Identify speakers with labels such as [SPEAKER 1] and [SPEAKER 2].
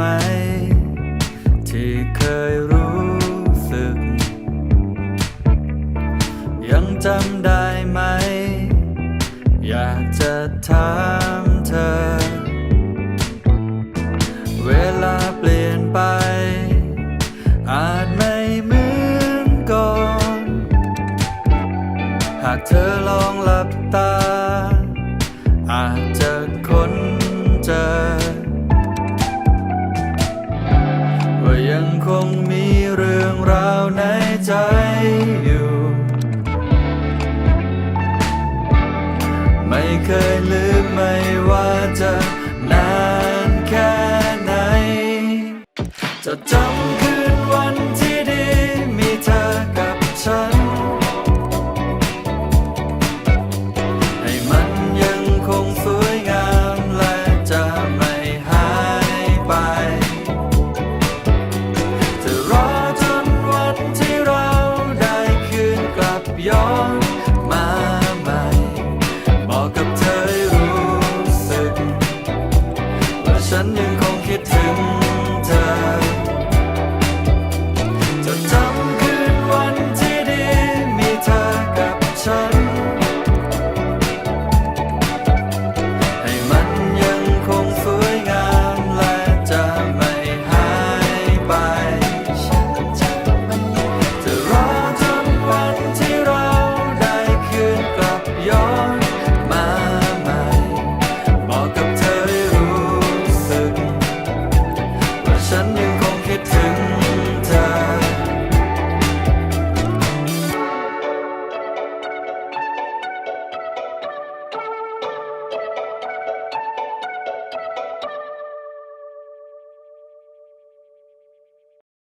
[SPEAKER 1] ไหม ที่เคยรู้สึก ยังจำได้ไหม อยากจะถามเธอ เวลาเปลี่ยนไป อาจไม่เหมือนก่อน หากเธอลองหลับตา อาจจะค้นเจอ อยู่ ไม่เคยลืมไม่ว่าจะนานแค่ไหนจะจำ ฉันยังคงคิดถึง